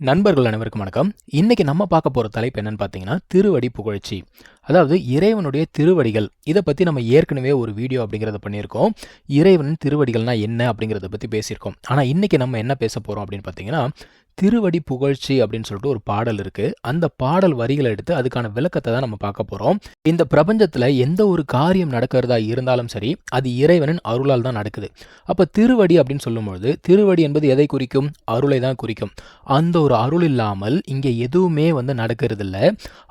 நண்பர்கள் அனைவருக்கும் வணக்கம். இன்னைக்கு நம்ம பார்க்க போற தலைப்பு என்னன்னு பார்த்தீங்கன்னா திருவடி புகழ்ச்சி. அதாவது இறைவனுடைய திருவடிகள். இதை பற்றி நம்ம ஏற்கனவே ஒரு வீடியோ அப்படிங்கிறத பண்ணியிருக்கோம். இறைவனின் திருவடிகள்னா என்ன அப்படிங்கிறத பத்தி பேசியிருக்கோம். ஆனால் இன்னைக்கு நம்ம என்ன பேச போறோம் அப்படின்னு பார்த்தீங்கன்னா திருவடி புகழ்ச்சி அப்படின்னு சொல்லிட்டு ஒரு பாடல் இருக்கு. அந்த பாடல் வரிகளை எடுத்து அதுக்கான விளக்கத்தை தான் நம்ம பார்க்க போறோம். இந்த பிரபஞ்சத்துல எந்த ஒரு காரியம் நடக்கிறதா இருந்தாலும் சரி அது இறைவனின் அருளால் தான் நடக்குது. அப்ப திருவடி அப்படின்னு சொல்லும்பொழுது திருவடி என்பது எதை குறிக்கும்? அருளை தான் குறிக்கும். அந்த ஒரு அருள் இல்லாமல் இங்கே எதுவுமே வந்து நடக்கிறது இல்ல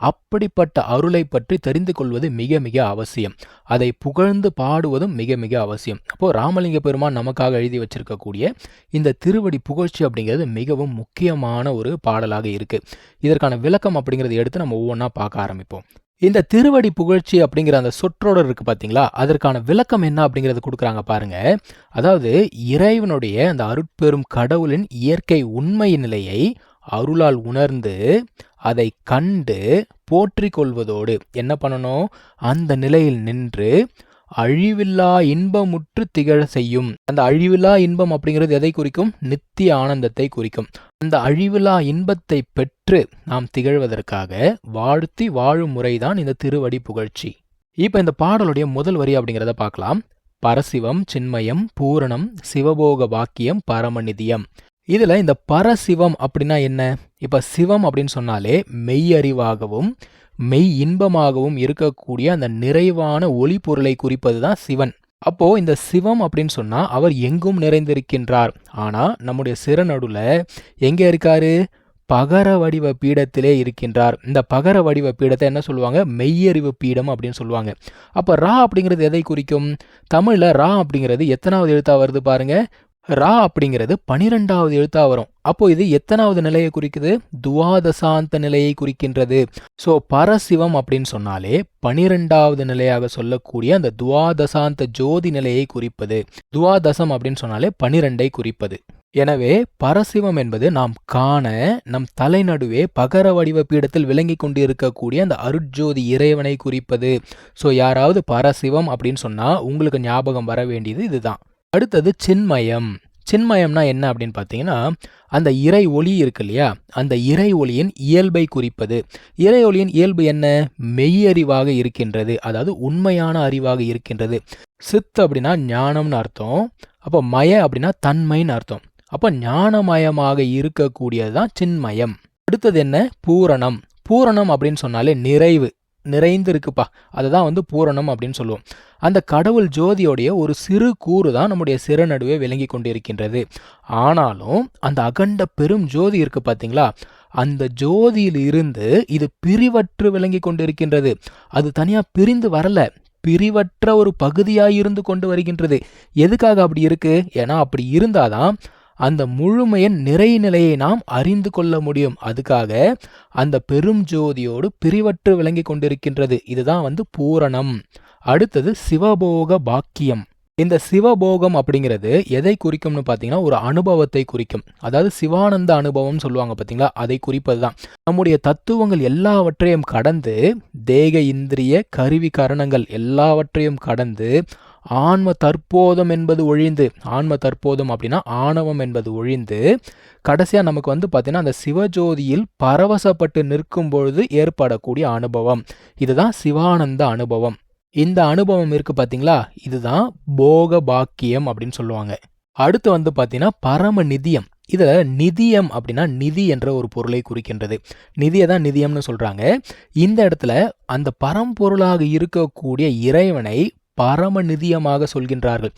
அப்படிப்பட்ட அருளை பற்றி தெரிந்து கொள்வது மிக மிக அவசியம். அதை புகழ்ந்து பாடுவதும் மிக மிக அவசியம். அப்போ ராமலிங்க பெருமான் நமக்காக எழுதி வச்சிருக்கக்கூடிய இந்த திருவடி புகழ்ச்சி அப்படிங்கிறது மிகவும் முக்கியமான ஒரு பாடலாக இருக்கு. இதற்கான விளக்கம் அப்படிங்கிறத எடுத்து நம்ம ஒவ்வொன்றா பார்க்க ஆரம்பிப்போம். இந்த திருவடி புகழ்ச்சி அப்படிங்கிற அந்த சொற்றொடர் இருக்கு பார்த்தீங்களா அதற்கான விளக்கம் என்ன அப்படிங்கறத கொடுக்குறாங்க பாருங்க. அதாவது இறைவனுடைய அந்த அருட்பெரும் கடவுளின் இயற்கை உண்மை நிலையை அருளால் உணர்ந்து அதை கண்டு போற்றி கொள்வதோடு என்ன பண்ணணும்? அந்த நிலையில் நின்று அழிவில்லா இன்பமுற்று திகழ செய்யும். அந்த அழிவில்லா இன்பம் அப்படிங்கிறது எதை குறிக்கும்? நித்திய ஆனந்தத்தை குறிக்கும். அந்த அழிவில்லா இன்பத்தை பெற்று நாம் திகழ்வதற்காக வாழ்த்தி வாழும் முறைதான் இந்த திருவடி புகழ்ச்சி. இப்ப இந்த பாடலுடைய முதல் வரி அப்படிங்கிறத பார்க்கலாம். பரசிவம் சின்மயம் பூரணம் சிவபோக வாக்கியம் பரமநிதியம் இதில் இந்த பரசிவம் அப்படின்னா என்ன? இப்போ சிவம் அப்படின்னு சொன்னாலே மெய் அறிவாகவும் மெய் இன்பமாகவும் இருக்கக்கூடிய அந்த நிறைவான ஒளி பொருளை குறிப்பது தான் சிவன். அப்போ இந்த சிவம் அப்படின்னு சொன்னா அவர் எங்கும் நிறைந்திருக்கின்றார். ஆனா நம்முடைய சிறநடுல எங்க இருக்காரு? பகர வடிவ பீடத்திலே இருக்கின்றார். இந்த பகர வடிவ பீடத்தை என்ன சொல்லுவாங்க? மெய்யறிவு பீடம் அப்படின்னு சொல்லுவாங்க. அப்போ ரா அப்படிங்கிறது எதை குறிக்கும்? தமிழ்ல ரா அப்படிங்கிறது எத்தனாவது எழுத்தா வருது பாருங்க? ரா அப்படிங்கிறது பனிரெண்டாவது எழுத்தா வரும். அப்போ இது எத்தனாவது நிலையை குறிக்குது? துவாதசாந்த நிலையை குறிக்கின்றது. ஸோ பரசிவம் அப்படின்னு சொன்னாலே பனிரெண்டாவது நிலையாக சொல்லக்கூடிய அந்த துவாதசாந்த ஜோதி நிலையை குறிப்பது. துவாதசம் அப்படின்னு சொன்னாலே பனிரெண்டை குறிப்பது. எனவே பரசிவம் என்பது நாம் காண நம் தலைநடுவே பகர வடிவ பீடத்தில் விளங்கி கொண்டு இருக்கக்கூடிய அந்த அருட்ஜோதி இறைவனை குறிப்பது. ஸோ யாராவது பரசிவம் அப்படின்னு சொன்னா உங்களுக்கு ஞாபகம் வர வேண்டியது இதுதான். அடுத்தது சின்மயம். சின்மயம்னா என்ன அப்படின்னு பார்த்தீங்கன்னா அந்த இறை ஒளி இருக்கு இல்லையா? அந்த இறை ஒளியின் இயல்பை குறிப்பது. இறை ஒளியின் இயல்பு என்ன? மெய்யறிவாக இருக்கின்றது. அதாவது உண்மையான அறிவாக இருக்கின்றது. சித் அப்படின்னா ஞானம்னு அர்த்தம். அப்போ மய அப்படின்னா தன்மைன்னு அர்த்தம். அப்போ ஞானமயமாக இருக்கக்கூடியது தான் சின்மயம். அடுத்தது என்ன? பூரணம். பூரணம் அப்படின்னு சொன்னாலே நிறைவு. நிறைந்து இருக்குப்பா அதை தான் வந்து பூரணம் அப்படின்னு சொல்லுவோம். அந்த கடவுள் ஜோதியோடைய ஒரு சிறு கூறு தான் நம்முடைய சிறநடுவே விளங்கி கொண்டிருக்கின்றது. ஆனாலும் அந்த அகண்ட பெரும் ஜோதி இருக்கு பார்த்தீங்களா அந்த ஜோதியில் இருந்து இது பிரிவற்று விளங்கி கொண்டிருக்கின்றது. அது தனியாக பிரிந்து வரல. பிரிவற்ற ஒரு பகுதியாக இருந்து கொண்டு வருகின்றது. எதுக்காக அப்படி இருக்கு? ஏன்னா அப்படி இருந்தாதான் அந்த முழுமையின் நிறைநிலையை நாம் அறிந்து கொள்ள முடியும். அதுக்காக அந்த பெரும் ஜோதியோடு பிரிவற்று விளங்கி கொண்டிருக்கின்றது. இதுதான் வந்து பூரணம். அடுத்தது சிவபோக பாக்கியம். இந்த சிவபோகம் அப்படிங்கிறது எதை குறிக்கும்னு பார்த்தீங்கன்னா ஒரு அனுபவத்தை குறிக்கும். அதாவது சிவானந்த அனுபவம் சொல்லுவாங்க பார்த்தீங்களா? அதை குறிப்பது தான் நம்முடைய தத்துவங்கள் எல்லாவற்றையும் கடந்து தேக இந்திரிய கருவி கரணங்கள் எல்லாவற்றையும் கடந்து ஆன்ம தற்போதம் என்பது ஒழிந்து ஆன்ம தற்போதம் அப்படின்னா ஆணவம் என்பது ஒழிந்து கடைசியாக நமக்கு வந்து பார்த்தீங்கன்னா அந்த சிவஜோதியில் பரவசப்பட்டு நிற்கும் பொழுது ஏற்படக்கூடிய அனுபவம். இதுதான் சிவானந்த அனுபவம். இந்த அனுபவம் இருக்கு பார்த்தீங்களா இதுதான் போக பாக்கியம் அப்படின்னு சொல்லுவாங்க. அடுத்து வந்து பார்த்தீங்கன்னா பரம நிதியம். இதில் நிதியம் அப்படின்னா நிதி என்ற ஒரு பொருளை குறிக்கின்றது. நிதியை தான் நிதியம்னு சொல்கிறாங்க இந்த இடத்துல அந்த பரம்பொருளாக இருக்கக்கூடிய இறைவனை பரம நிதியமாக சொல்கின்றார்கள்.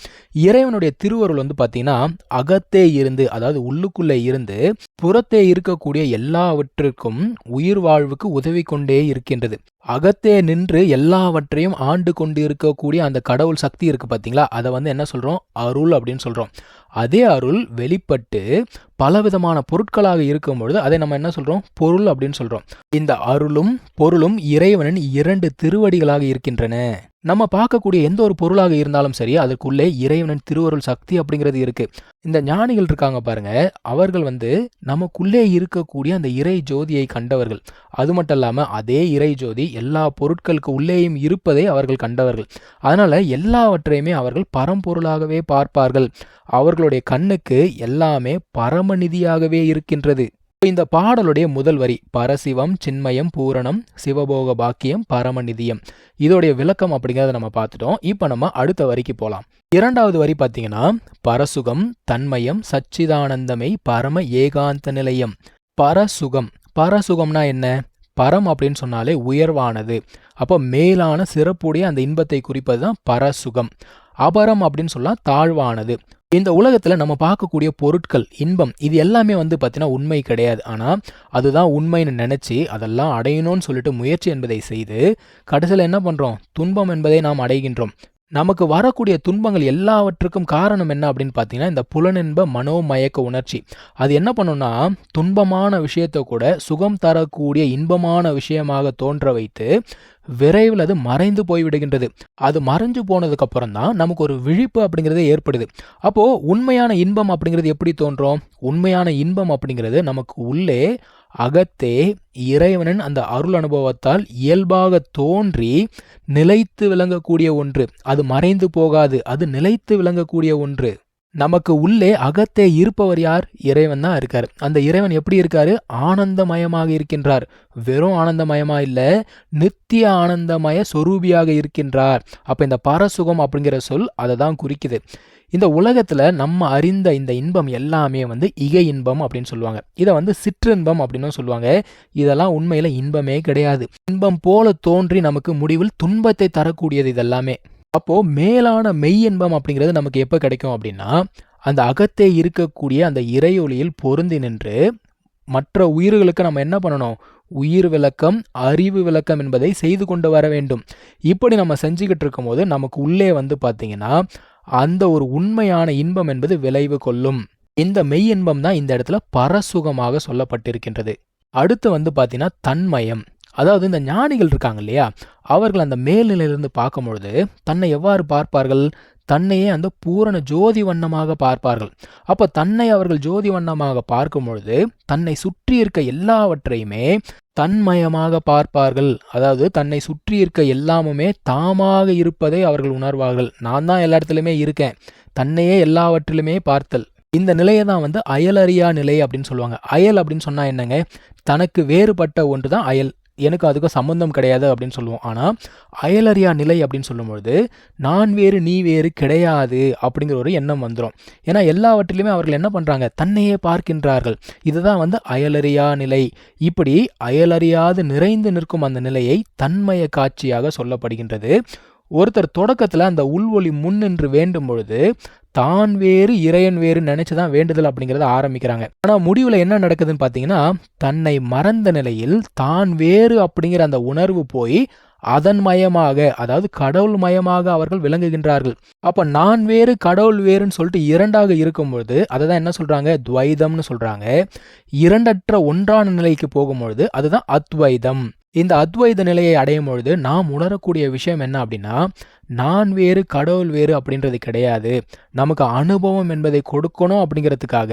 இறைவனுடைய திருவருள் வந்து பார்த்தீங்கன்னா அகத்தே இருந்து அதாவது உள்ளுக்குள்ளே இருந்து புறத்தே இருக்கக்கூடிய எல்லாவற்றிற்கும் உயிர் வாழ்வுக்கு உதவி கொண்டே இருக்கின்றது. அகத்தே நின்று எல்லாவற்றையும் ஆண்டு கொண்டு இருக்கக்கூடிய அந்த கடவுள் சக்தி இருக்கு பார்த்தீங்களா அதை வந்து என்ன சொல்றோம்? அருள் அப்படின்னு சொல்றோம். அதே அருள் வெளிப்பட்டு பலவிதமான பொருட்களாக இருக்கும் பொழுது அதை நம்ம என்ன சொல்றோம்? பொருள் அப்படின்னு சொல்றோம். இந்த அருளும் பொருளும் இறைவனின் இரண்டு திருவடிகளாக இருக்கின்றன. நம்ம பார்க்கக்கூடிய எந்த ஒரு பொருளாக இருந்தாலும் சரி அதற்குள்ளே இறைவனின் திருவருள் சக்தி அப்படிங்கிறது இருக்கு. இந்த ஞானிகள் இருக்காங்க பாருங்க அவர்கள் வந்து நமக்குள்ளே இருக்கக்கூடிய அந்த இறை ஜோதியை கண்டவர்கள். அது மட்டும் இல்லாமல் அதே இறை ஜோதி எல்லா பொருட்களுக்கு உள்ளேயும் இருப்பதை அவர்கள் கண்டவர்கள். அதனால் எல்லாவற்றையுமே அவர்கள் பரம்பொருளாகவே பார்ப்பார்கள். அவர்களுடைய கண்ணுக்கு எல்லாமே பரமநிதியாகவே இருக்கின்றது. இந்த பாடலுடைய முதல் வரி பரசிவம் சின்மயம் பூரணம் சிவபோக பாக்கியம் பரமநிதியம். இதோடைய விளக்கம் அப்படிங்கிறத நம்ம பார்த்துட்டோம். இப்போ நம்ம அடுத்த வரிக்கு போகலாம் இரண்டாவது வரி பார்த்தீங்கன்னா பரசுகம் தன்மயம் சச்சிதானந்தமை பரம ஏகாந்த நிலையம். பரசுகம். பரசுகம்னா என்ன? பரம் அப்படின்னு சொன்னாலே உயர்வானது. அப்போ மேலான சிறப்புடைய அந்த இன்பத்தை குறிப்பது தான் பரசுகம். அபரம் அப்படின்னு சொன்னால் தாழ்வானது. இந்த உலகத்தில் நம்ம பார்க்கக்கூடிய பொருட்கள் இன்பம் இது எல்லாமே வந்து பார்த்தீங்கன்னா உண்மை கிடையாது. ஆனால் அதுதான் உண்மைன்னு நினச்சி அதெல்லாம் அடையணும்னு சொல்லிட்டு முயற்சி என்பதை செய்து கடைசியில் என்ன பண்ணுறோம் துன்பம் என்பதை நாம் அடைகின்றோம். நமக்கு வரக்கூடிய துன்பங்கள் எல்லாவற்றுக்கும் காரணம் என்ன அப்படின்னு பார்த்தீங்கன்னா இந்த புலனின்ப மனோமயக்க உணர்ச்சி. அது என்ன பண்ணும்னா துன்பமான விஷயத்தை கூட சுகம் தரக்கூடிய இன்பமான விஷயமாக தோன்ற வைத்து விரைவில் அது மறைந்து போய்விடுகின்றது. அது மறைஞ்சு போனதுக்கு அப்புறம் தான் நமக்கு ஒரு விழிப்பு அப்படிங்கிறது ஏற்படுது. அப்போ உண்மையான இன்பம் அப்படிங்கிறது எப்படி தோன்றும்? உண்மையான இன்பம் அப்படிங்கிறது நமக்கு உள்ளே அகத்தே இறைவனின் அந்த அருள் அனுபவத்தால் இயல்பாக தோன்றி நிலைத்து விளங்கக்கூடிய ஒன்று. அது மறைந்து போகாது அது நிலைத்து விளங்கக்கூடிய ஒன்று. நமக்கு உள்ளே அகத்தே இருப்பவர் யார்? இறைவன் தான் இருக்கார். அந்த இறைவன் எப்படி இருக்காரு? ஆனந்தமயமாக இருக்கின்றார். வெறும் ஆனந்தமயமா இல்ல நித்திய ஆனந்தமய சொரூபியாக இருக்கின்றார். அப்ப இந்த பரசுகம் அப்படிங்கிற சொல் அதை தான் குறிக்குது. இந்த உலகத்துல நம்ம அறிந்த இந்த இன்பம் எல்லாமே வந்து இகை இன்பம் அப்படின்னு சொல்லுவாங்க. இதை வந்து சிற்றின்பம் அப்படின்னு சொல்லுவாங்க. இதெல்லாம் உண்மையில இன்பமே கிடையாது. இன்பம் போல தோன்றி நமக்கு முடிவில் துன்பத்தை தரக்கூடியது இதெல்லாமே. அப்போ மேலான மெய் இன்பம் அப்படிங்கிறது நமக்கு எப்போ கிடைக்கும் அப்படின்னா அந்த அகத்தே இருக்கக்கூடிய அந்த இறையொளியில் பொருந்தி நின்று மற்ற உயிர்களுக்கு நம்ம என்ன பண்ணணும்? உயிர் விளக்கம் அறிவு விளக்கம் என்பதை செய்து கொண்டு வர வேண்டும். இப்படி நம்ம செஞ்சுக்கிட்டு இருக்கும்போது நமக்கு உள்ளே வந்து பார்த்தீங்கன்னா அந்த ஒரு உண்மையான இன்பம் என்பது விளைவு கொள்ளும். இந்த மெய் இன்பம் தான் இந்த இடத்துல பரசுகமாக சொல்லப்பட்டிருக்கின்றது. அடுத்து வந்து பார்த்தீங்கன்னா தன்மயம். அதாவது இந்த ஞானிகள் இருக்காங்க இல்லையா அவர்கள் அந்த மேல்நிலையிலிருந்து பார்க்கும் பொழுது தன்னை எவ்வாறு பார்ப்பார்கள்? தன்னையே அந்த பூரண ஜோதி வண்ணமாக பார்ப்பார்கள். அப்போ தன்னை அவர்கள் ஜோதி வண்ணமாக பார்க்கும் பொழுது தன்னை சுற்றி இருக்க எல்லாவற்றையுமே தன்மயமாக பார்ப்பார்கள். அதாவது தன்னை சுற்றி இருக்க எல்லாமுமே தாமாக இருப்பதை அவர்கள் உணர்வார்கள். நான் தான் எல்லா இடத்துலையுமே இருக்கேன். தன்னையே எல்லாவற்றிலுமே பார்த்தல். இந்த நிலையை தான் வந்து அயலறியா நிலை அப்படின்னு சொல்லுவாங்க. அயல் அப்படின்னு சொன்னால் என்னங்க? தனக்கு வேறுபட்ட ஒன்று தான் அயல். எனக்கு அதுக்கும் சம்மந்தம் கிடையாது அப்படின்னு சொல்லுவோம். ஆனால் அயலறியா நிலை அப்படின்னு சொல்லும்பொழுது நான் வேறு நீ வேறு கிடையாது அப்படிங்கிற ஒரு எண்ணம் வந்துடும் ஏன்னா எல்லாவற்றிலுமே அவர்கள் என்ன பண்ணுறாங்க தன்னையே பார்க்கின்றார்கள். இதுதான் வந்து அயலறியா நிலை. இப்படி அயலறியாது நிறைந்து நிற்கும் அந்த நிலையை தன்மய காட்சியாக சொல்லப்படுகின்றது. ஒருத்தர் தொடக்கத்தில் அந்த உள்வொளி முன்னின்று வேண்டும் பொழுது தான் வேறு இறையன் வேறு நினைச்சு தான் வேண்டுதல் அப்படிங்கிறத ஆரம்பிக்கிறாங்க. ஆனால் முடிவில் என்ன நடக்குதுன்னு பார்த்தீங்கன்னா தன்னை மறந்த நிலையில் தான் வேறு அப்படிங்கிற அந்த உணர்வு போய் அதன் மயமாக அதாவது கடவுள் மயமாக அவர்கள் விளங்குகின்றார்கள். அப்போ நான் வேறு கடவுள் வேறுன்னு சொல்லிட்டு இரண்டாக இருக்கும்பொழுது அதை தான் என்ன சொல்கிறாங்க துவைதம்னு சொல்றாங்க. இரண்டற்ற ஒன்றான நிலைக்கு போகும்பொழுது அதுதான் அத்வைதம். இந்த அத்வைத நிலையை அடையும் பொழுது நாம் உணரக்கூடிய விஷயம் என்ன அப்படின்னா நான் வேறு கடவுள் வேறு அப்படின்றது கிடையாது. நமக்கு அனுபவம் என்பதை கொடுக்கணும் அப்படிங்கிறதுக்காக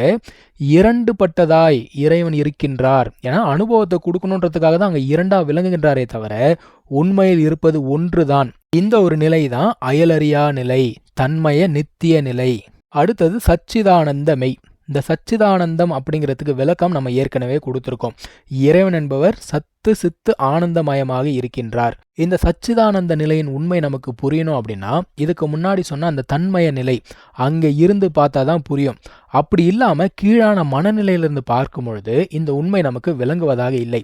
இரண்டு பட்டதாய் இறைவன் இருக்கின்றார். ஏன்னா அனுபவத்தை கொடுக்கணுன்றதுக்காக தான் அங்கே இரண்டாக விளங்குகின்றாரே தவிர உண்மையில் இருப்பது ஒன்று தான் இந்த ஒரு நிலை தான் அயலறியா நிலை தன்மய நித்திய நிலை. அடுத்தது சச்சிதானந்த மெய் இந்த சச்சிதானந்தம் அப்படிங்கிறதுக்கு விளக்கம் நம்ம ஏற்கனவே கொடுத்துருக்கோம். இறைவன் என்பவர் சத் சித்து சித்து ஆனந்தமயமாக இருக்கின்றார். இந்த சச்சிதானந்த நிலையின் உண்மை நமக்கு புரியணும் அப்படின்னா இதுக்கு முன்னாடி சொன்ன அந்த தன்மய நிலை அங்கே இருந்து பார்த்தா தான் புரியும். அப்படி இல்லாமல் கீழான மனநிலையிலிருந்து பார்க்கும் பொழுது இந்த உண்மை நமக்கு விளங்குவதாக இல்லை.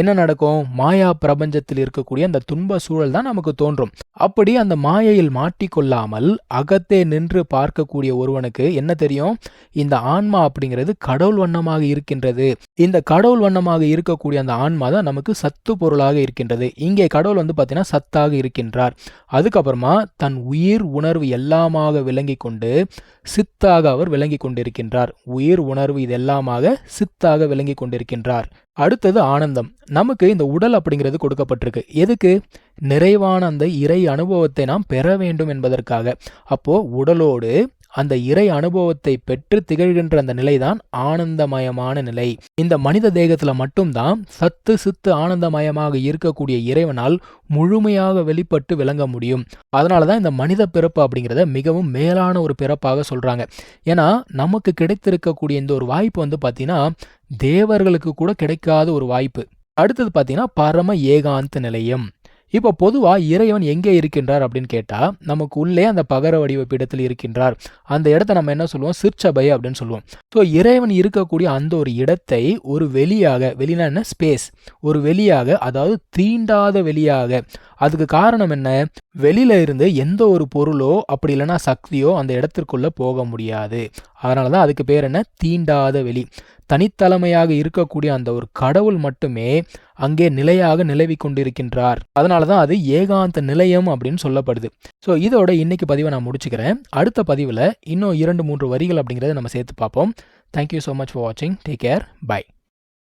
என்ன நடக்கும்? மாயா பிரபஞ்சத்தில் இருக்கக்கூடிய அந்த துன்ப சூழல் தான் நமக்கு தோன்றும். அப்படி அந்த மாயையில் மாட்டிக்கொள்ளாமல் அகத்தே நின்று பார்க்கக்கூடிய ஒருவனுக்கு என்ன தெரியும்? இந்த ஆன்மா அப்படிங்கிறது கடவுள் வண்ணமாக இருக்கின்றது. இந்த கடவுள் வண்ணமாக இருக்கக்கூடிய அந்த ஆன்மா தான் நமக்கு சத்து பொருளாக இருக்கின்றது. இங்கே கடவுள் வந்து பார்த்தீங்கன்னா சத்தாக இருக்கின்றார். அதுக்கப்புறமா தன் உயிர் உணர்வு எல்லாமாக விளங்கி கொண்டு சித்தாக அவர் விளங்கி கொண்டிருக்கின்றார். உயிர் உணர்வு இதெல்லாமாக சித்தாக விளங்கி கொண்டிருக்கின்றார். அடுத்தது ஆனந்தம். நமக்கு இந்த உடல் அப்படிங்கிறது கொடுக்கப்பட்டிருக்கு. எதுக்கு? நிறைவான அந்த இறை அனுபவத்தை நாம் பெற வேண்டும் என்பதற்காக. அப்போ உடலோடு அந்த இறை அனுபவத்தை பெற்று திகழ்கின்ற அந்த நிலைதான் ஆனந்தமயமான நிலை. இந்த மனித தேகத்துல மட்டும்தான் சத்து சித்து ஆனந்தமயமாக இருக்கக்கூடிய இறைவனால் முழுமையாக வெளிப்பட்டு விளங்க முடியும். அதனால தான் இந்த மனித பிறப்பு அப்படிங்கிறத மிகவும் மேலான ஒரு பிறப்பாக சொல்றாங்க. ஏன்னா நமக்கு கிடைத்திருக்கக்கூடிய இந்த ஒரு வாய்ப்பு வந்து பார்த்தீங்கன்னா தேவர்களுக்கு கூட கிடைக்காத ஒரு வாய்ப்பு. அடுத்தது பார்த்தீங்கன்னா பரம ஏகாந்த நிலையம். இப்போ பொதுவாக இறைவன் எங்கே இருக்கின்றார் அப்படின்னு கேட்டால் நமக்கு உள்ளே அந்த பகர வடிவ பீடத்தில் இருக்கின்றார். அந்த இடத்த நம்ம என்ன சொல்லுவோம்? சிற்சபை அப்படின்னு சொல்லுவோம். ஸோ இறைவன் இருக்கக்கூடிய அந்த ஒரு இடத்தை ஒரு வெளியாக வெளினா என்ன? ஸ்பேஸ் ஒரு வெளியாக அதாவது தீண்டாத வெளியாக. அதுக்கு காரணம் என்ன? வெளியில இருந்து எந்த ஒரு பொருளோ அப்படி இல்லைன்னா சக்தியோ அந்த இடத்திற்குள்ள போக முடியாது. அதனால தான் அதுக்கு பேர் என்ன? தீண்டாத வெளி. தனித்தலைமையாக இருக்கக்கூடிய அந்த ஒரு கடவுள் மட்டுமே அங்கே நிலையாக நிலவி கொண்டிருக்கின்றார். அதனால தான் அது ஏகாந்த நிலையம் அப்படின்னு சொல்லப்படுது. ஸோ இதோட இன்னைக்கு பதிவை நான் முடிச்சுக்கிறேன். அடுத்த பதிவில் இன்னும் இரண்டு மூன்று வரிகள் அப்படிங்கிறத நம்ம சேர்த்து பார்ப்போம். Thank you so much for வாட்சிங் டேக் கேர் பை